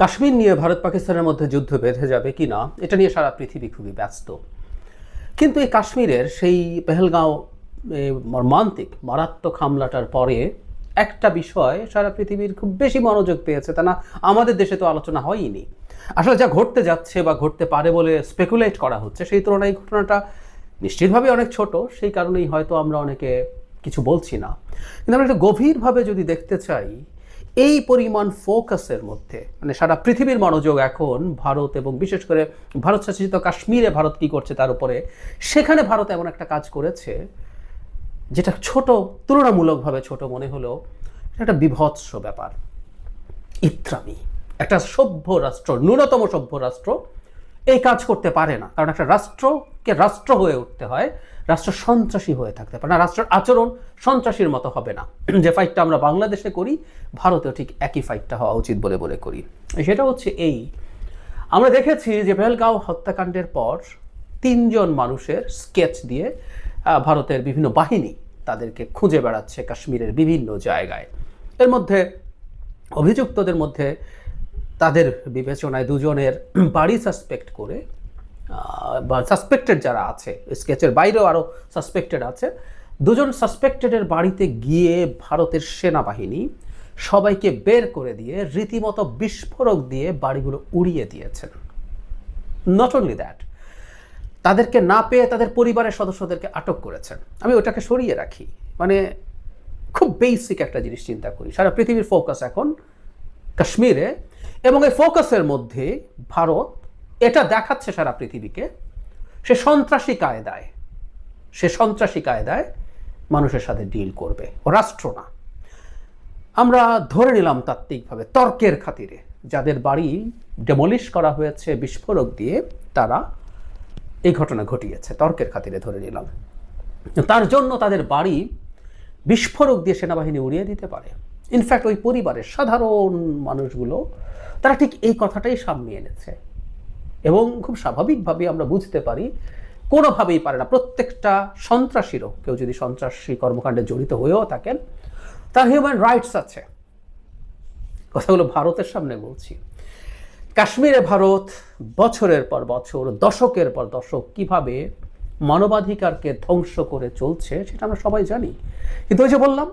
কাশ্মীর নিয়ে ভারত পাকিস্তানের মধ্যে যুদ্ধ বেঁধে যাবে কি না, এটা নিয়ে সারা পৃথিবী খুবই ব্যস্ত। কিন্তু এই কাশ্মীরের সেই পেহেলগাঁও মর্মান্তিক, মারাত্মক হামলাটার পরে একটা বিষয় সারা পৃথিবীর খুব বেশি মনোযোগ পেয়েছে তা না, আমাদের দেশে তো আলোচনা হয়নি আসলে যা ঘটতে যাচ্ছে বা ঘটতে পারে বলে স্পেকুলেট করা হচ্ছে, সেই তুলনায় ঘটনাটা নিশ্চিতভাবে অনেক ছোট, সেই কারণেই হয়তো আমরা অনেকে কিছু বলছি না। কিন্তু আমরা একটু গভীরভাবে যদি দেখতে চাই এই পরিমাণ ফোকাসের মধ্যে মানে সারা পৃথিবীর মনোযোগ এখন ভারত এবং বিশেষ করে ভারত শাসিত কাশ্মীরে ভারত কী করছে তার উপরে, সেখানে ভারত এমন একটা কাজ করেছে, যেটা ছোট, তুলনামূলকভাবে ছোট মনে হলো একটা বিভৎস ব্যাপার। ইত্রামি, একটা সভ্য রাষ্ট্র, ন্যূনতম সভ্য রাষ্ট্র এই কাজ করতে পারে না। কারণ একটা রাষ্ট্রকে রাষ্ট্র হয়ে উঠতে হয়, রাষ্ট্র সন্ত্রাসী হয়ে থাকতে পারে না, রাষ্ট্রের আচরণ সন্ত্রাসীর মতো হবে না। যে ফাইটটা আমরা বাংলাদেশে করি, ভারতেও ঠিক একই ফাইটটা হওয়া উচিত বলে বলে করি। সেটা হচ্ছে এই, আমরা দেখেছি যে পেহেলগাঁও হত্যাকাণ্ডের পর তিনজন মানুষের স্কেচ দিয়ে ভারতের বিভিন্ন বাহিনী তাদেরকে খুঁজে বেড়াচ্ছে কাশ্মীরের বিভিন্ন জায়গায়। এর মধ্যে অভিযুক্তদের মধ্যে তাদের বিবেচনায় দুজনের বাড়ি সাসপেক্ট করে বা সাসপেক্টেড যারা আছে স্কেচের বাইরেও আরও সাসপেক্টেড আছে, দুজন সাসপেক্টেডের বাড়িতে গিয়ে ভারতের সেনাবাহিনী সবাইকে বের করে দিয়ে রীতিমতো বিস্ফোরক দিয়ে বাড়িগুলো উড়িয়ে দিয়েছেন। নট অনলি দ্যাট তাদেরকে না পেয়ে তাদের পরিবারের সদস্যদেরকে আটক করেছেন। আমি ওটাকে সরিয়ে রাখি। মানে খুব বেসিক একটা জিনিস চিন্তা করি। সারা পৃথিবীর ফোকাস এখন কাশ্মীরে এবং এই ফোকাসের মধ্যে ভারত এটা দেখাচ্ছে সারা পৃথিবীকে, সে সন্ত্রাসী কায়দায়, সে সন্ত্রাসী কায়দায় মানুষের সাথে ডিল করবে রাষ্ট্র না। আমরা ধরে নিলাম তাত্ত্বিকভাবে তর্কের খাতিরে, যাদের বাড়ি ডেমলিশ করা হয়েছে, বিস্ফোরক দিয়ে তারা এই ঘটনা ঘটিয়েছে, তর্কের খাতিরে ধরে নিলাম। তার জন্য তাদের বাড়ি বিস্ফোরক দিয়ে সেনাবাহিনী উড়িয়ে দিতে পারে। ইনফ্যাক্ট ওই পরিবারের সাধারণ মানুষগুলো, তারা ঠিক এই কথাটাই সামনে এনেছে। এবং খুব স্বাভাবিকভাবে আমরা বুঝতে পারি, কোনোভাবেই পারে না। প্রত্যেকটা সন্ত্রাসীরও, কেউ যদি সন্ত্রাসী কর্মকাণ্ডে জড়িত হয়েও থাকেন, তার হিউম্যান রাইটস আছে। কথাগুলো ভারতের সামনে বলছি। কাশ্মীরে ভারত বছরের পর বছর, দশকের পর দশক কীভাবে মানবাধিকারকে ধ্বংস করে চলছে, সেটা আমরা সবাই জানি। কিন্তু ওই যে বললাম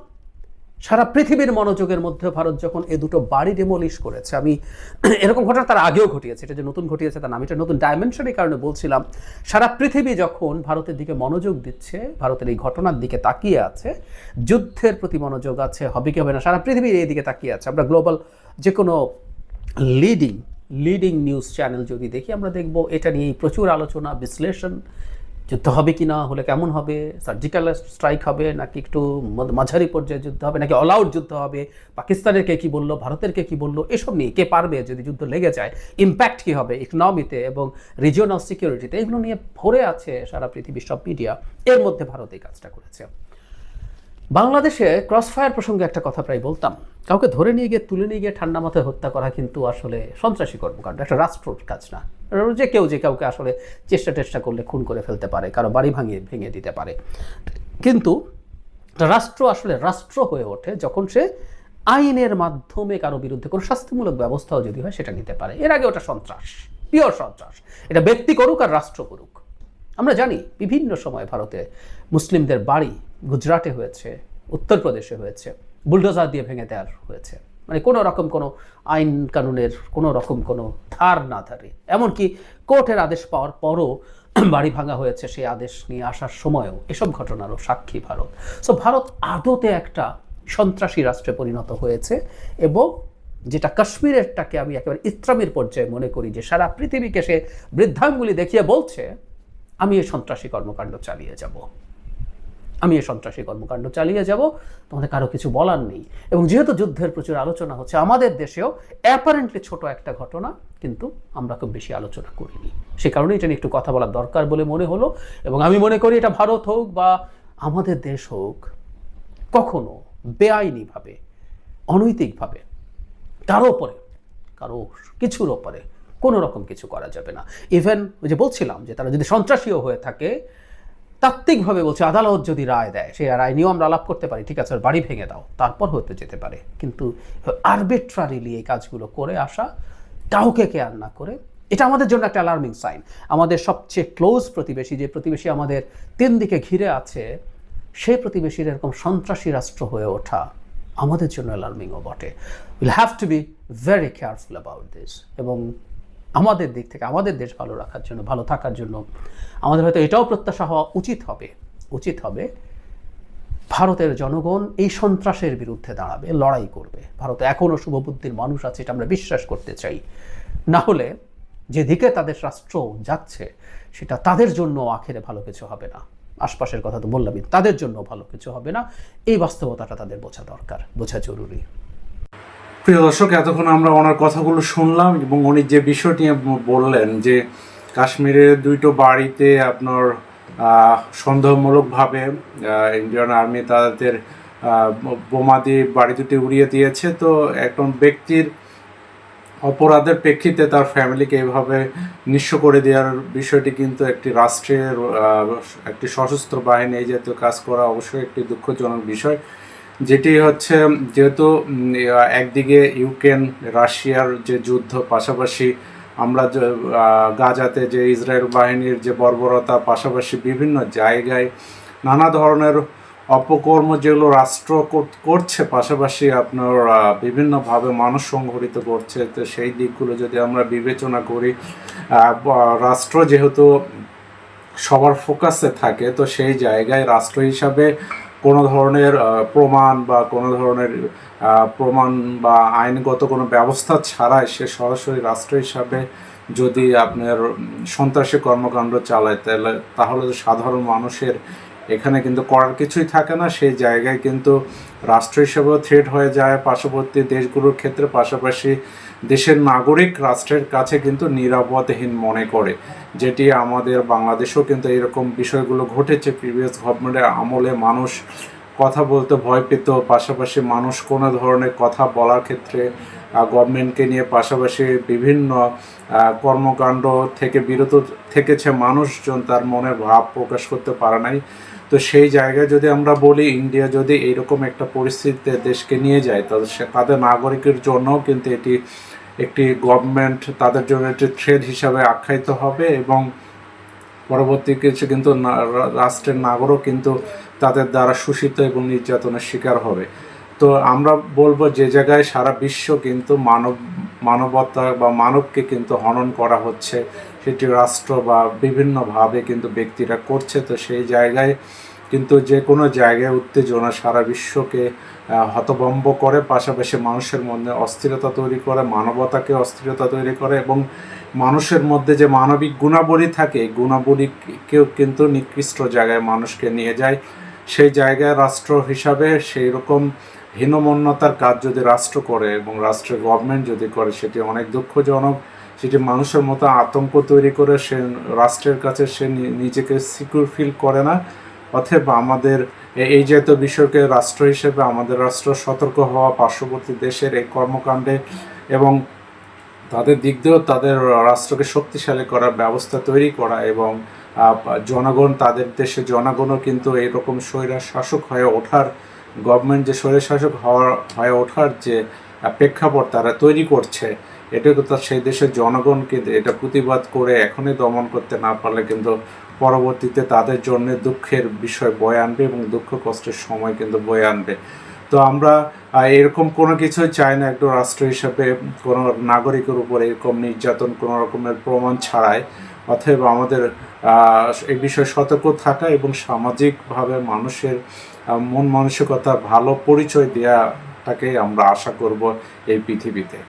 সারা পৃথিবীর মনোযোগের মধ্যে ভারত যখন এ দুটো বাড়ি ডেমলিশ করেছে, আমি এরকম ঘটনা তার আগেও ঘটিয়েছে। এটা যে নতুন ঘটিয়েছে তা না আমি এটা নতুন ডাইমেনশনের কারণে বলছিলাম। সারা পৃথিবী যখন ভারতের দিকে মনোযোগ দিচ্ছে, ভারতের এই ঘটনার দিকে তাকিয়ে আছে, যুদ্ধের প্রতি মনোযোগ আছে, হবে কি হবে না, সারা পৃথিবীর এই দিকে তাকিয়ে আছে। আমরা গ্লোবাল যে কোনো লিডিং লিডিং নিউজ চ্যানেল যদি দেখি, আমরা দেখব এটা নিয়েই প্রচুর আলোচনা, বিশ্লেষণ যুদ্ধ হবে কি না? হলে কেমন হবে? সার্জিক্যাল স্ট্রাইক হবে নাকি একটু মাঝারি পর্যায়ে যুদ্ধ হবে নাকি অল আউট যুদ্ধ হবে? পাকিস্তানের কে কী বলল? ভারতের কে কী বলল? এসব নিয়ে কে পারবে যদি যুদ্ধ লেগে যায়? ইম্প্যাক্ট কী হবে ইকোনমিতে এবং রিজিওনাল সিকিউরিটিতে এগুলো নিয়ে ভরে আছে সারা পৃথিবীর সব মিডিয়া এর মধ্যে ভারত এই কাজটা করেছে। বাংলাদেশে ক্রসফায়ার প্রসঙ্গে একটা কথা প্রায় বলতাম। কাউকে ধরে নিয়ে গিয়ে, তুলে নিয়ে গিয়ে ঠান্ডা মাথায় হত্যা করা কিন্তু আসলে সন্ত্রাসী কর্মকাণ্ড, একটা রাষ্ট্রর কাজ না। যে কেউ, যে কাউকে আসলে চেষ্টা টেষ্টা করলে খুন করে ফেলতে পারে, কারও বাড়ি ভাঙিয়ে, ভেঙে দিতে পারে। কিন্তু রাষ্ট্র আসলে রাষ্ট্র হয়ে ওঠে যখন সে আইনের মাধ্যমে কারও বিরুদ্ধে কোনো শাস্তিমূলক ব্যবস্থাও যদি হয়, সেটা নিতে পারে। এর আগে ওটা সন্ত্রাস, পিওর সন্ত্রাস। এটা ব্যক্তি করুক আর রাষ্ট্র করুক। আমরা জানি, বিভিন্ন সময় ভারতে মুসলিমদের বাড়ি গুজরাটে হয়েছে, উত্তরপ্রদেশে হয়েছে, বুলডোজার দিয়ে ভেঙে দেওয়ার হয়েছে। মানে কোনো রকম কোনো আইন কানুনের কোনো রকম কোনো ধার না ধারে। এমনকি কোর্টের আদেশ পাওয়ার পরও বাড়ি ভাঙা হয়েছে সেই আদেশ নিয়ে আসার সময়ও এসব ঘটনারও সাক্ষী ভারত। সো ভারত আদতে একটা সন্ত্রাসী রাষ্ট্রে পরিণত হয়েছে এবং যেটা কাশ্মীরেরটাকে আমি একেবারে ইসলামের পর্যায়ে মনে করি যে সারা পৃথিবীকে সে বৃদ্ধাঙ্গুলি দেখিয়ে বলছে, আমি এই সন্ত্রাসী কর্মকাণ্ড চালিয়ে যাব। আমি এই সন্ত্রাসী কর্মকাণ্ড চালিয়ে যাব, তোমাদের কারও কিছু বলার নেই। এবং যেহেতু যুদ্ধের প্রচুর আলোচনা হচ্ছে, আমাদের দেশেও অ্যাপারেন্টলি ছোট একটা ঘটনা, কিন্তু আমরা খুব বেশি আলোচনা করিনি। সে কারণে এটা নিয়ে একটু কথা বলার দরকার বলে মনে হলো, এবং আমি মনে করি এটা ভারত হোক বা আমাদের দেশ হোক, কখনো বেআইনিভাবে, অনৈতিকভাবে, কারও ওপরে, কারও কিছুর ওপরে কোনো রকম কিছু করা যাবে না। ইভেন ওই যে বলছিলাম যে তারা যদি সন্ত্রাসীও হয়ে থাকে তাত্ত্বিকভাবে বলছে, আদালত যদি রায় দেয়, সেই রায় নিয়েও আমরা আলাপ করতে পারি, ঠিক আছে, ওর বাড়ি ভেঙে দাও, তারপর হতে যেতে পারে। কিন্তু আরবিট্রারিলি এই কাজগুলো করে আসা, কাউকে কেয়ার না করে, এটা আমাদের জন্য একটা অ্যালার্মিং সাইন আমাদের সবচেয়ে ক্লোজ প্রতিবেশী, যে প্রতিবেশী আমাদের তিন দিকে ঘিরে আছে সেই প্রতিবেশীর এরকম সন্ত্রাসী রাষ্ট্র হয়ে ওঠা আমাদের জন্য অ্যালার্মিংও বটে। Will have to be very careful about this এবং আমাদের দিক থেকে, আমাদের দেশ ভালো রাখার জন্য, ভালো থাকার জন্য আমাদের হয়তো এটাও প্রত্যাশা হওয়া উচিত হবে উচিত হবে ভারতের জনগণ এই সন্ত্রাসের বিরুদ্ধে দাঁড়াবে, লড়াই করবে। ভারতে এখনও শুভবুদ্ধির মানুষ আছে এটা আমরা বিশ্বাস করতে চাই। না হলে যেদিকে তাদের রাষ্ট্র যাচ্ছে, সেটা তাদের জন্য আখেরে ভালো কিছু হবে না। আশপাশের কথা তো বললামই, তাদের জন্য ভালো কিছু হবে না। এই বাস্তবতাটা তাদের বোঝা দরকার, বোঝা জরুরি। প্রিয় দর্শক, এতক্ষণ আমরা ওনার কথাগুলো শুনলাম এবং উনি যে বিষয়টি বললেন যে কাশ্মীরের দুইটো বাড়িতে আপনার সন্দেহমূলকভাবে ইন্ডিয়ান আর্মি তাদের বোমা দিয়ে বাড়ি দুটি উড়িয়ে দিয়েছে, তো একজন ব্যক্তির অপরাধের প্রেক্ষিতে তার ফ্যামিলিকে এভাবে নিঃস্ব করে দেওয়ার বিষয়টি কিন্তু একটি রাষ্ট্রের একটি সশস্ত্র বাহিনী এই জাতীয় কাজ করা অবশ্যই একটি দুঃখজনক বিষয়। যেটি হচ্ছে, যেহেতু একদিকে ইউক্রেন, রাশিয়ার যে যুদ্ধ, পাশাপাশি আমরা গাজাতে যে ইসরায়েল বাহিনীর যে বর্বরতা, পাশাপাশি বিভিন্ন জায়গায় নানা ধরনের অপকর্ম যেগুলো রাষ্ট্র করছে, পাশাপাশি আপনার বিভিন্নভাবে মানুষ সংঘটিত করছে, তো সেই দিকগুলো যদি আমরা বিবেচনা করি রাষ্ট্র যেহেতু সবার ফোকাসে থাকে, তো সেই জায়গায় রাষ্ট্র হিসাবে কোনো ধরনের প্রমাণ বা কোনো ধরনের প্রমাণ বা আইনগত কোনো ব্যবস্থা ছাড়াই সে সরাসরি রাষ্ট্র হিসাবে যদি আপনার সন্ত্রাসী কর্মকাণ্ড চালায়, তাহলে তাহলে তো সাধারণ মানুষের এখানে কিন্তু করার কিছুই থাকে না, সেই জায়গায় কিন্তু রাষ্ট্র হিসেবেও থ্রেট হয়ে যায়। পার্শ্ববর্তী দেশগুলোর ক্ষেত্রে পাশাপাশি দেশের নাগরিক রাষ্ট্রের কাছে কিন্তু নিরাপদহীন মনে করে, যেটি আমাদের বাংলাদেশেও কিন্তু এরকম বিষয়গুলো ঘটেছে। প্রিভিয়াস গভর্নমেন্টের আমলে মানুষ কথা বলতে ভয় পেত, পাশাপাশি মানুষ কোনো ধরনের কথা বলার ক্ষেত্রে গভর্নমেন্টকে নিয়ে পাশাপাশি বিভিন্ন কর্মকাণ্ড থেকে বিরত থেকেছে। মানুষজন তার মনের ভাব প্রকাশ করতে পারে নাই। তো সেই জায়গায় যদি আমরা বলি ইন্ডিয়া যদি এইরকম একটা পরিস্থিতিতে দেশকে নিয়ে যায়, তাহলে সে তাদের নাগরিকের জন্য কিন্তু এটি একটি গভর্নমেন্ট তাদের জন্য একটি থ্রেড হিসাবে আখ্যায়িত হবে এবং পরবর্তী কিছু কিন্তু রাষ্ট্রের নাগরও কিন্তু তাদের দ্বারা শোষিত এবং নির্যাতনের শিকার হবে। তো আমরা বলব যে জায়গায় সারা বিশ্ব কিন্তু মানব মানবতা বা মানবকে কিন্তু হনন করা হচ্ছে। সেটি রাষ্ট্র বা বিভিন্নভাবে কিন্তু ব্যক্তিরা করছে। তো সেই জায়গায় কিন্তু যে কোনো জায়গায় উত্তেজনা সারা বিশ্বকে হতভম্ব করে। পাশাপাশি মানুষের মধ্যে অস্থিরতা তৈরি করে, মানবতাকে অস্থিরতা তৈরি করে এবং মানুষের মধ্যে যে মানবিক গুণাবলী থাকে গুণাবলীকেও কিন্তু নিকৃষ্ট জায়গায় মানুষকে নিয়ে যায়। সেই জায়গায় রাষ্ট্র হিসাবে সেই রকম হীনমন্যতার কাজ যদি রাষ্ট্র করে এবং রাষ্ট্রের গভর্নমেন্ট যদি করে, সেটি অনেক দুঃখজনক। সেটি মানুষের মতো আতঙ্ক তৈরি করে সে রাষ্ট্রের কাছে সে নিজেকে সিকিউর ফিল করে না। অথবা আমাদের এই জাতীয় বিষয়কে রাষ্ট্র হিসেবে, আমাদের রাষ্ট্র সতর্ক হওয়া পার্শ্ববর্তী দেশের এই কর্মকাণ্ডে এবং তাদের দিক দিয়েও তাদের রাষ্ট্রকে শক্তিশালী করার ব্যবস্থা তৈরি করা এবং জনগণ, তাদের দেশে জনগণও কিন্তু এরকম স্বৈরা শাসক হয়ে ওঠার গভর্নমেন্ট যে স্বৈরা শাসক হওয়ার, হয়ে ওঠার যে প্রেক্ষাপট তারা তৈরি করছে এটা কিন্তু সেই দেশের জনগণ কিন্তু এটা প্রতিবাদ করে এখনই দমন করতে না পারলে কিন্তু পরবর্তীতে তাদের জন্য দুঃখের বিষয় বয়ে আনবে এবং দুঃখ কষ্টের সময় কিন্তু বয়ে আনবে। তো আমরা এরকম কোনো কিছুই চাই না একটা রাষ্ট্র হিসাবে, কোনো নাগরিকের উপর এরকম নির্যাতন কোনো রকমের প্রমাণ ছাড়াই অতএব আমাদের এই বিষয়ে সতর্ক থাকা এবং সামাজিকভাবে মানুষের মন মানসিকতা ভালো পরিচয় দেওয়াটাকে আমরা আশা করব এই পৃথিবীতে।